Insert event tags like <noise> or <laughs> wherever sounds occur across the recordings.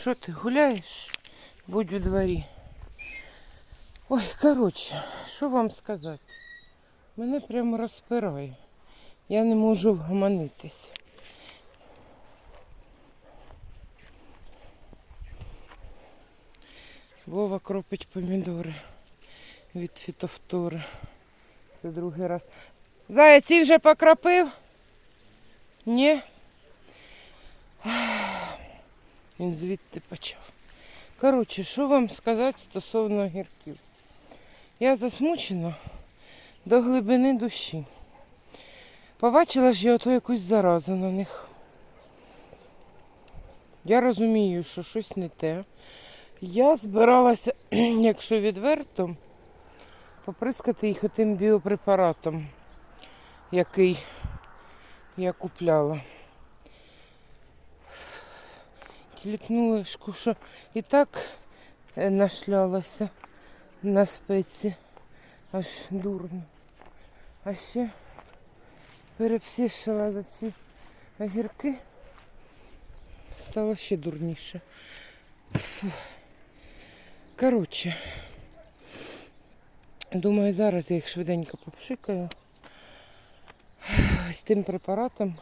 Що ти гуляєш? Будь у дворі. Ой, коротше, що вам сказати? Мене прямо розпирає. Я не можу вгаманитися. Вова кропить помідори від фітофтори. Це другий раз. Зая, ці вже покропив? Ні? Він звідти почав. Коротше, що вам сказати стосовно огірків? Я засмучена до глибини душі. Побачила ж я ото якусь заразу на них. Я розумію, що щось не те. Я збиралася, <clears throat> якщо відверто, поприскати їх отим біопрепаратом, який я купляла. Кліпнула, що і так е, нашлялася на спеці. Аж дурно. А ще перепсішила за ці огірки. Стало ще дурніше. Коротше, думаю, зараз я їх швиденько попшикаю з тим препаратом,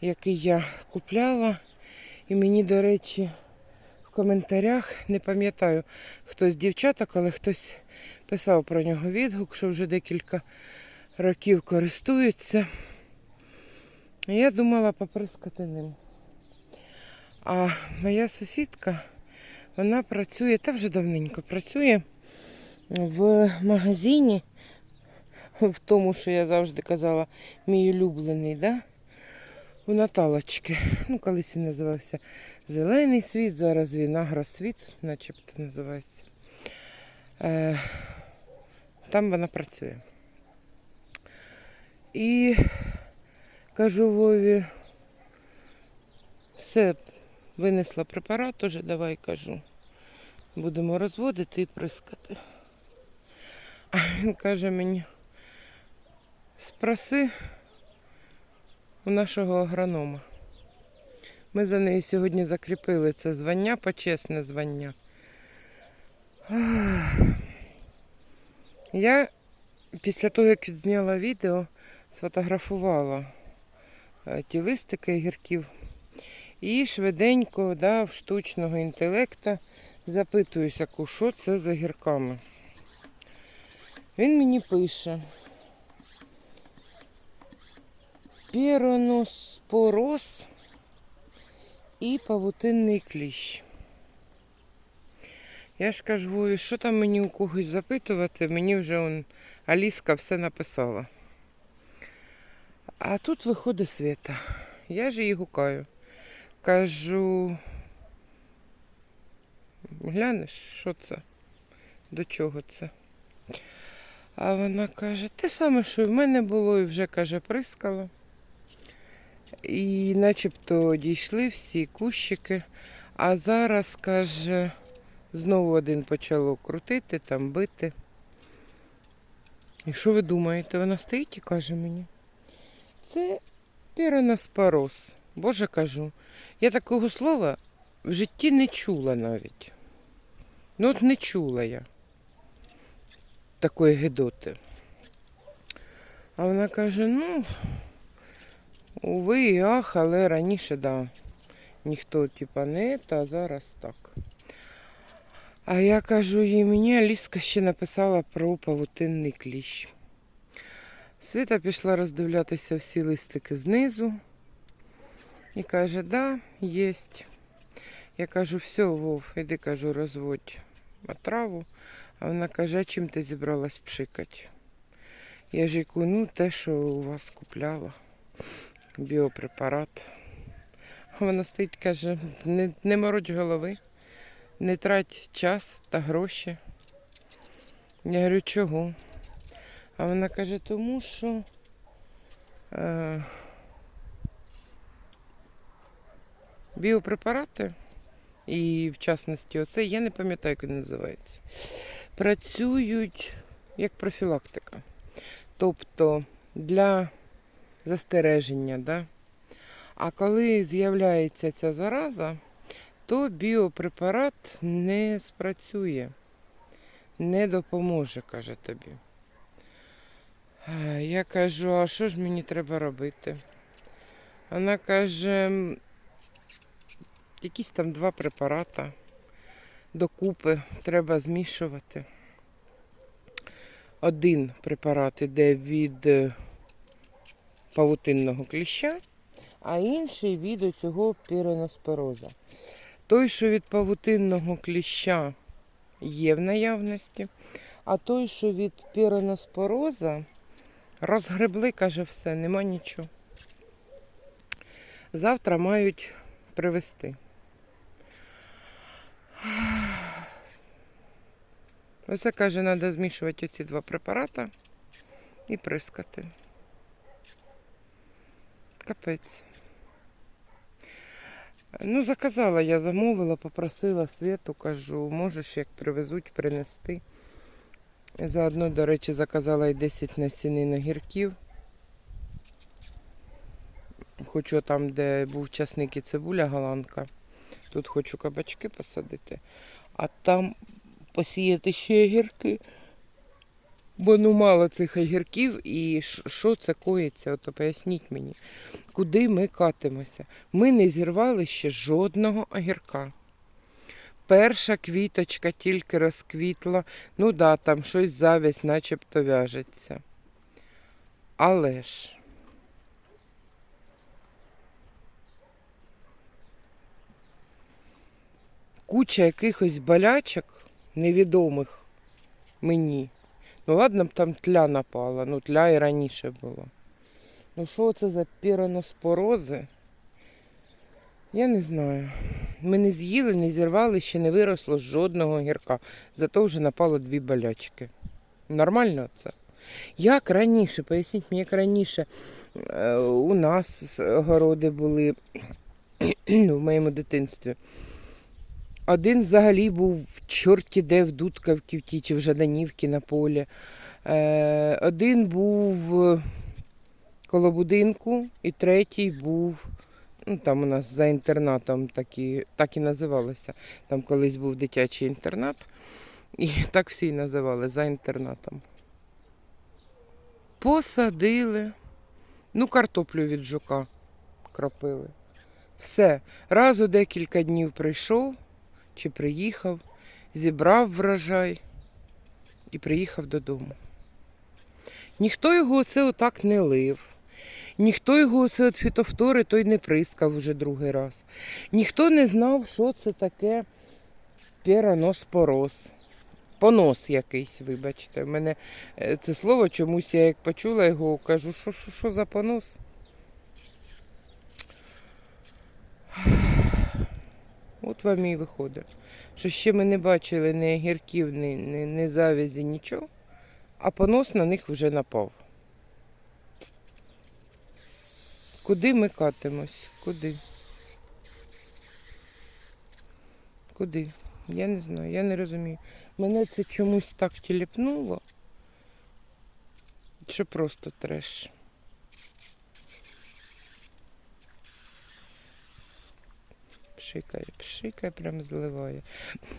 який я купляла. І мені, до речі, в коментарях не пам'ятаю, хто з дівчаток, але хтось писав про нього відгук, що вже декілька років користуються. І я думала поприскати ним. А моя сусідка, вона працює, та вже давненько працює в магазині, в тому, що я завжди казала, мій улюблений, да? У Наталочки. Ну, колись він називався Зелений світ, зараз він агросвіт, начебто називається. Е, там вона працює. І кажу Вові, все, винесла препарат уже, давай кажу. Будемо розводити і прискати. А він каже мені, спроси у нашого агронома. Ми за нею сьогодні закріпили це звання, почесне звання. Я після того, як відзняла відео, сфотографувала е, ті листики гірків і швиденько да, в штучного інтелекта запитуюся, що це за гірками. Він мені пише. Піроноспороз і павутинний кліщ. Я ж кажу, що там мені у когось запитувати, мені вже он, Аліска все написала. А тут виходить Свята. Я ж її гукаю. Кажу, глянеш, що це? До чого це? А вона каже, те саме, що і в мене було, і вже каже, прискала. І начебто дійшли всі кущики. А зараз, каже, знову один почало крутити, там бити. І що ви думаєте? Вона стоїть і каже мені. Це піроноспороз. Боже кажу. Я такого слова в житті не чула навіть. Ну от не чула я такої гидоти. А вона каже, ну, уви і ах, але раніше, да, ніхто, типа, не, та зараз так. А я кажу їй, мені Аліска ще написала про павутинний кліщ. Світа пішла роздивлятися всі листики знизу. І каже, да, єсть. Я кажу, все, Вов, іди кажу, розводь отраву. А вона каже, а чим ти зібралась пшикати? Я ж яку, ну те, що у вас купляла. Біопрепарат. Вона стоїть, каже, не, не мороч голови, не трать час та гроші. Я говорю, чого? А вона каже, тому що е, біопрепарати, і в частності оце, я не пам'ятаю, як він називається, працюють як профілактика. Тобто для застереження. Да? А коли з'являється ця зараза, то біопрепарат не спрацює, не допоможе, каже тобі. Е, Я кажу, а що ж мені треба робити? Вона каже, якісь там два препарата докупи треба змішувати. Один препарат іде від е, павутинного кліща, а інший від цього піреноспороза. Той, що від павутинного кліща є в наявності, а той, що від піреноспороза, розгребли, каже, все, нема нічого. Завтра мають привезти. Оце каже, треба змішувати ці два препарати і прискати. Капець. Ну, заказала, я замовила, попросила Світу, кажу, можеш як привезуть, принести. Заодно, до речі, заказала і 10 насінин огірків. Хочу там, де був часник і цибуля голландка. Тут хочу кабачки посадити, а там посіяти ще огірки. Бо ну мало цих огірків і що це коїться, ото поясніть мені, куди ми катимося. Ми не зірвали ще жодного огірка. Перша квіточка тільки розквітла, ну да, там щось завість начебто в'яжеться. Але ж. Куча якихось болячок невідомих мені. Ну ладно б там тля напала, ну тля і раніше було. Ну що це за піроноспорози? Я не знаю. Ми не з'їли, не зірвали, ще не виросло жодного гірка. Зато вже напало дві болячки. Нормально це? Як раніше, поясніть мені, як раніше е, у нас огороди були <clears throat> в моєму дитинстві. Один взагалі був в чорті де в Дудкавці, в тій чи в Жаданівці на полі. Е, один був е, коло будинку, і третій був. Ну, там у нас за інтернатом такі, так і називалося. Там колись був дитячий інтернат. І <laughs> так всі називали за інтернатом. Посадили. Ну, картоплю від жука кропили. Все. Раз у декілька днів прийшов чи приїхав, зібрав врожай і приїхав додому. Ніхто його оце отак не лив. Ніхто його оце от фітофтори той не прискав уже другий раз. Ніхто не знав, що це таке піраноспороз. Понос якийсь, вибачте. У мене е, це слово чомусь я як почула його, кажу, що, що, що за понос? От вам і виходить. Що ще ми не бачили ні огірків, ні, ні, ні завязі, нічого, а понос на них вже напав. Куди ми катимось? Куди? Куди? Я не знаю, я не розумію. Мене це чомусь так тіліпнуло, що просто треш. Пшикає, пшикає, прям зливає.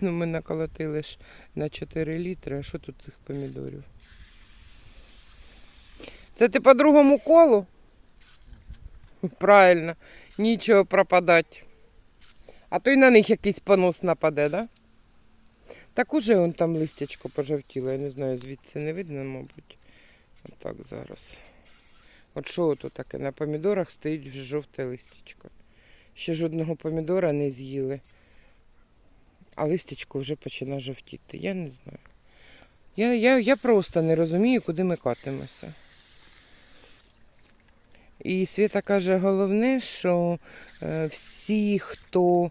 Ну, ми наколотили ж на 4 літри, а що тут цих помідорів? Це ти по другому колу? Правильно, нічого пропадать. А то й на них якийсь понос нападе, да? Так уже он там листячко пожовтіло, я не знаю, звідси не видно, мабуть. Отак зараз. От що тут таке? На помідорах стоїть жовте листячко. Ще жодного помідора не з'їли. А листячко вже починає жовтіти. Я не знаю. Я, я, я просто не розумію, куди ми катимося. І Свята каже, головне, що е, всі, хто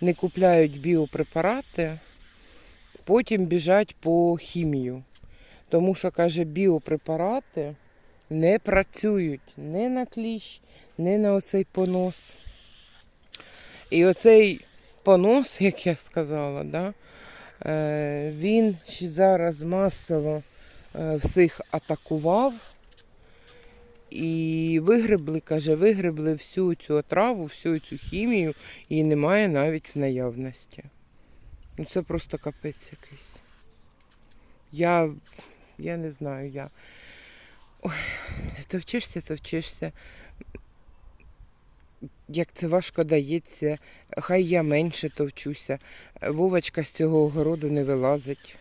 не купляють біопрепарати, потім біжать по хімію. Тому що, каже, біопрепарати не працюють ні на кліщ, ні на оцей понос. І оцей понос, <laughs> як я сказала, да, е, він зараз масово е, всіх атакував. І вигребли, каже, вигребли всю цю отраву, всю цю хімію, і немає навіть в наявності. Ну це просто капець якийсь. Я, я не знаю, я. Ой, то вчишся, то вчишся. Як це важко дається, хай я менше то вчуся. Вовочка з цього огороду не вилазить.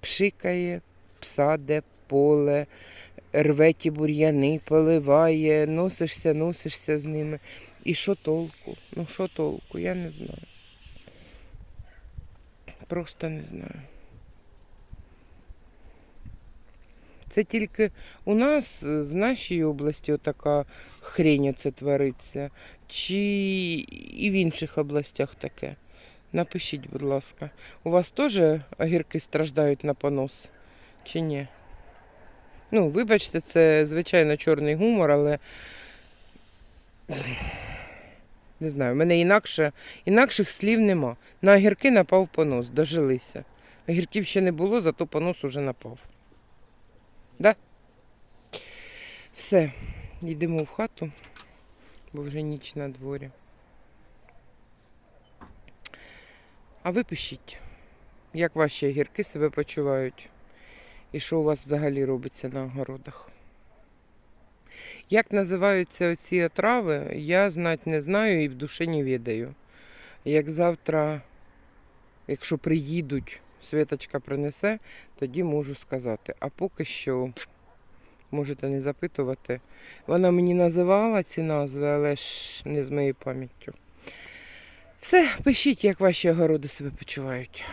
Пшикає, псаде, поле, рве ті бур'яни, поливає, носишся, носишся з ними. І що толку? Ну що толку? Я не знаю. Просто не знаю. Це тільки у нас е, в нашій області отака хрень оце твориться. Чи і в інших областях таке? Напишіть, будь ласка. У вас теж огірки страждають на понос? Чи ні? Ну, вибачте, це звичайно чорний гумор, але не знаю, в мене інакше, інакших слів нема. На огірки напав понос, дожилися. Огірків ще не було, зато понос уже напав. Да? Все, йдемо в хату, бо вже ніч на дворі. А ви пишіть, як ваші огірки себе почувають і що у вас взагалі робиться на огородах. Як називаються оці отрави, я знати не знаю і в душі не відаю. Як завтра, якщо приїдуть, Світочка принесе, тоді можу сказати. А поки що можете не запитувати. Вона мені називала ці назви, але ж не з моєю пам'яттю. Все, пишіть, як ваші огороди себе почувають.